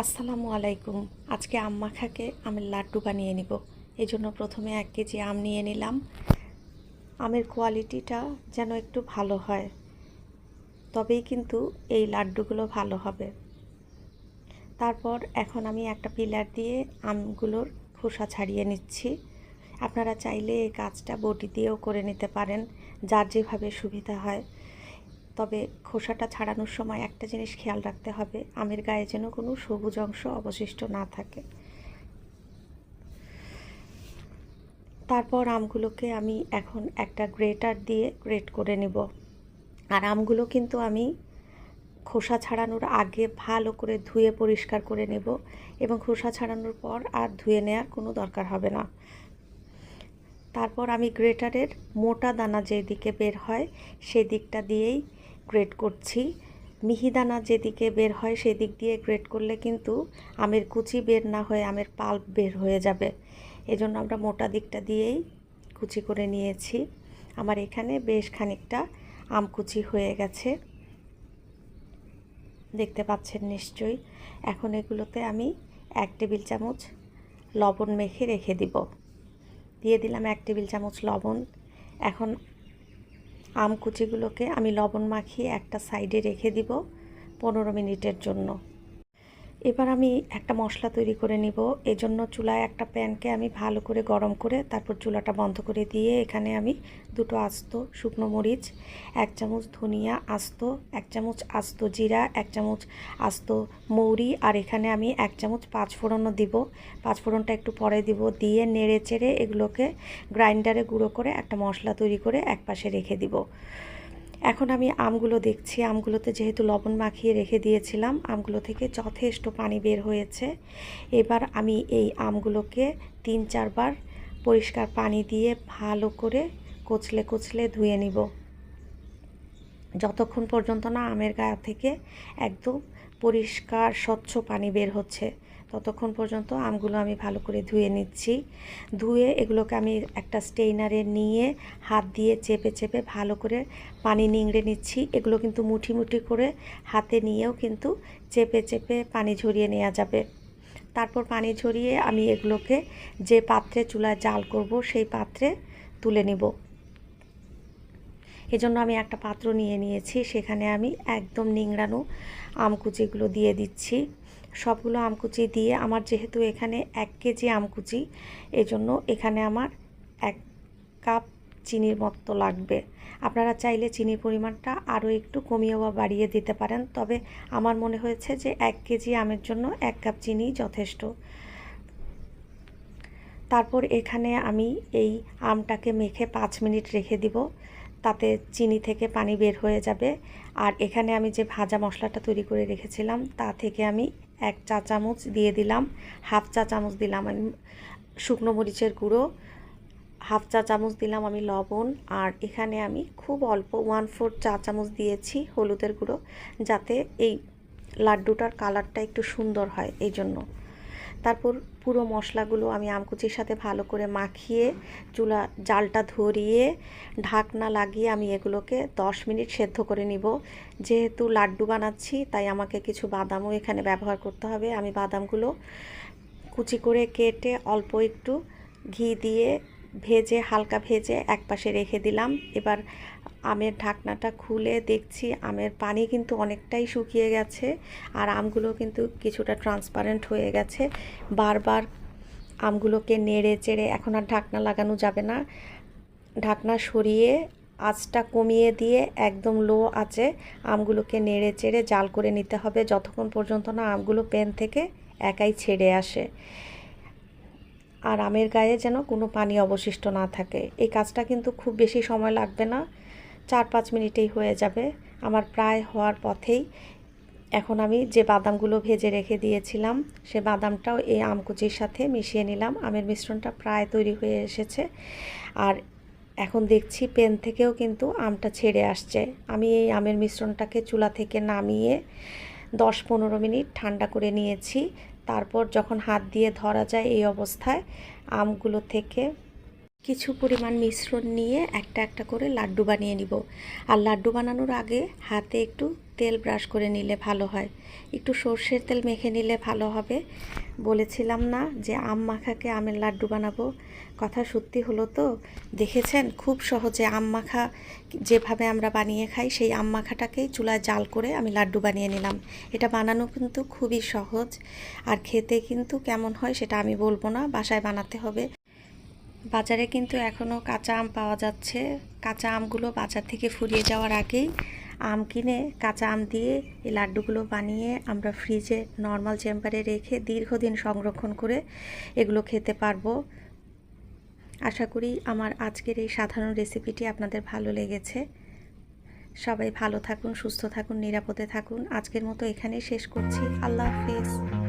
আসসালামু আলাইকুম। আজকে আম মাখাকে আমের লাড্ডু বানিয়ে নিব। এই জন্য প্রথমে এক কেজি আম নিয়ে নিলাম। আমের কোয়ালিটিটা যেন একটু ভালো হয়, তবেই কিন্তু এই লাড্ডুগুলো ভালো হবে। তারপর এখন আমি একটা পিলার দিয়ে আমগুলোর খোসা ছাড়িয়ে নিচ্ছি। আপনারা চাইলে এই কাজটা বটি দিয়েও করে নিতে পারেন, যার যেভাবে সুবিধা হয়। তবে খোসাটা ছাড়ানোর সময় একটা জিনিস খেয়াল রাখতে হবে, আমের গায়ে যেন কোনো সবুজ অংশ অবশিষ্ট না থাকে। তারপর আমগুলোকে আমি এখন একটা গ্রেটার দিয়ে গ্রেট করে নেব। আর আমগুলো কিন্তু আমি খোসা ছাড়ানোর আগে ভালো করে ধুয়ে পরিষ্কার করে নেব এবং খোসা ছাড়ানোর পর আর ধুয়ে নেওয়ার কোনো দরকার হবে না। তারপর আমি গ্রেটারের মোটা দানা যেদিকে বের হয় সেদিকটা দিয়েই গ্রেট করছি। মিহিদানা যেদিকে বের হয় সেদিক দিয়ে গ্রেট করলে কিন্তু আমের কুচি বের না হয়ে আমের পাল্প বের হয়ে যাবে। এজন্য আমরা মোটা দিকটা দিয়েই কুচি করে নিয়েছি। আমার এখানে বেশ খানিকটা আম কুচি হয়ে গেছে। দেখতে পাচ্ছেন নিশ্চয়ই। এখন এগুলোতে আমি এক টেবিল চামচ লবণ মেখে রেখে দিব। দিয়ে দিলাম এক টেবিল চামচ লবণ। এখন আম কুচিগুলোকে আমি লবণ মাখিয়ে একটা সাইডে রেখে দিব পনেরো মিনিটের জন্য। এবার আমি একটা মশলা তৈরি করে নিব। এজন্য চুলায় একটা প্যানকে আমি ভালো করে গরম করে তারপর চুলাটা বন্ধ করে দিয়ে এখানে আমি দুটো আস্ত শুকনো মরিচ, এক চামচ ধনিয়া আস্ত, এক চামচ আস্ত জিরা, এক চামচ আস্ত মৌরি আর এখানে আমি এক চামচ পাঁচ ফোড়নও দিব। পাঁচ ফোড়নটা একটু পরে দিব দিয়ে নেড়ে চেড়ে এগুলোকে গ্রাইন্ডারে গুঁড়ো করে একটা মশলা তৈরি করে এক পাশে রেখে দিব। এখন আমি আমগুলো দেখছি। আমগুলোতে যেহেতু লবণ মাখিয়ে রেখে দিয়েছিলাম, আমগুলো থেকে যথেষ্ট পানি বের হয়েছে। এবার আমি এই আমগুলোকে তিন চারবার পরিষ্কার পানি দিয়ে ভালো করে কচলে কচলে ধুয়ে নিব। যতক্ষণ পর্যন্ত না আমের গায়ে থেকে একদম পরিষ্কার স্বচ্ছ পানি বের হচ্ছে। ততক্ষণ পর্যন্ত আমগুলো আমি ভালো করে ধুয়ে নিচ্ছি। ধুয়ে এগুলোকে আমি একটা স্টেইনারে নিয়ে হাত দিয়ে চেপে চেপে ভালো করে পানি নিংড়ে নিচ্ছি। এগুলো কিন্তু মুঠি মুঠি করে হাতে নিয়েও কিন্তু চেপে চেপে পানি ঝরিয়ে নেওয়া যাবে। তারপর পানি ঝরিয়ে আমি এগুলোকে যে পাত্রে চুলায় জাল করব সেই পাত্রে তুলে নিব। এজন্য আমি একটা পাত্র নিয়ে নিয়েছি। সেখানে আমি একদম নিংড়ানো আমকুচিগুলো দিয়ে দিচ্ছি। সবগুলো আমকুচি দিয়ে আমার যেহেতু এখানে এক কেজি আমকুচি, এজন্য এখানে আমার এক কাপ চিনির মতো লাগবে। আপনারা চাইলে চিনির পরিমাণটা আরও একটু কমিয়ে বা বাড়িয়ে দিতে পারেন, তবে আমার মনে হয়েছে যে এক কেজি আমের জন্য এক কাপ চিনি যথেষ্ট। তারপর এখানে আমি এই আমটাকে মেখে পাঁচ মিনিট রেখে দিব, তাতে চিনি থেকে পানি বের হয়ে যাবে। আর এখানে আমি যে ভাজা মশলাটা তৈরি করে রেখেছিলাম, তা থেকে আমি এক চা চামচ দিয়ে দিলাম, হাফ চা চামচ দিলাম আমি শুকনো মরিচের গুঁড়ো, হাফ চা চামচ দিলাম আমি লবণ, আর এখানে আমি খুব অল্প ওয়ান ফোর চা চামচ দিয়েছি হলুদের গুঁড়ো, যাতে এই লাড্ডুটার কালারটা একটু সুন্দর হয় এই জন্য তারপর পুরো মশলাগুলো আমি আমকুচির সাথে ভালো করে মাখিয়ে চুলা, জালটা ধরিয়ে ঢাকনা লাগিয়ে আমি এগুলোকে দশ মিনিট সেদ্ধ করে নিব। যেহেতু লাড্ডু বানাচ্ছি, তাই আমাকে কিছু বাদামও এখানে ব্যবহার করতে হবে। আমি বাদামগুলো কুচি করে কেটে অল্প একটু ঘি দিয়ে ভেজে, হালকা ভেজে এক পাশে রেখে দিলাম। এবার আমের ঢাকনাটা খুলে দেখছি আমের পানি কিন্তু অনেকটাই শুকিয়ে গেছে আর আমগুলো কিন্তু কিছুটা ট্রান্সপারেন্ট হয়ে গেছে। বারবার আমগুলোকে নেড়ে চেড়ে এখন আর ঢাকনা লাগানো যাবে না। ঢাকনা সরিয়ে আঁচটা কমিয়ে দিয়ে একদম লো আছে আমগুলোকে নেড়ে চেড়ে জাল করে নিতে হবে। যতক্ষণ পর্যন্ত না আমগুলো পেন থেকে একাই ছেড়ে আসে। আর আমের গায়ে যেন কোনো পানি অবশিষ্ট না থাকে। এই কাজটা কিন্তু খুব বেশি সময় লাগবে না। চার পাঁচ মিনিটেই হয়ে যাবে। আমার প্রায় হওয়ার পথেই এখন আমি যে বাদামগুলো ভেজে রেখে দিয়েছিলাম, সে বাদামটাও এই আমকুচির সাথে মিশিয়ে নিলাম। আমের মিশ্রণটা প্রায় তৈরি হয়ে এসেছে। আর এখন দেখছি পেন থেকেও কিন্তু আমটা ছেড়ে আসছে। আমি এই আমের মিশ্রণটাকে চুলা থেকে নামিয়ে দশ পনেরো মিনিট ঠান্ডা করে নিয়েছি। তারপর যখন হাত দিয়ে ধরা যায় এই অবস্থায় আমগুলো থেকে কিছু পরিমাণ মিশ্রণ নিয়ে একটা একটা করে লাড্ডু বানিয়ে নিব। আর লাড্ডু বানানোর আগে হাতে একটু তেল ব্রাশ করে নিলে ভালো হয়। একটু সর্ষের তেল মেখে নিলে ভালো হবে। বলেছিলাম না যে আম মাখাকে আমের লাড্ডু বানাবো। কথা সত্যি হলো তো, দেখেছেন? খুব সহজে আম মাখা যেভাবে আমরা বানিয়ে খাই, সেই আম মাখাটাকেই চুলায় জাল করে আমি লাড্ডু বানিয়ে নিলাম। এটা বানানো কিন্তু খুবই সহজ। আর খেতে কিন্তু কেমন হয় সেটা আমি বলব না, বাসায় বানাতে হবে। বাজারে কিন্তু এখনও কাঁচা আম পাওয়া যাচ্ছে। কাঁচা আমগুলো বাজার থেকে ফুরিয়ে যাওয়ার আগেই আম কিনে কাঁচা আম দিয়ে এই লাড্ডুগুলো বানিয়ে আমরা ফ্রিজে নর্মাল চেম্বারে রেখে দীর্ঘদিন সংরক্ষণ করে এগুলো খেতে পারব। আশা করি আমার আজকের এই সাধারণ রেসিপিটি আপনাদের ভালো লেগেছে। সবাই ভালো থাকুন, সুস্থ থাকুন, নিরাপদে থাকুন। আজকের মতো এখানেই শেষ করছি। আল্লাহ হাফেজ।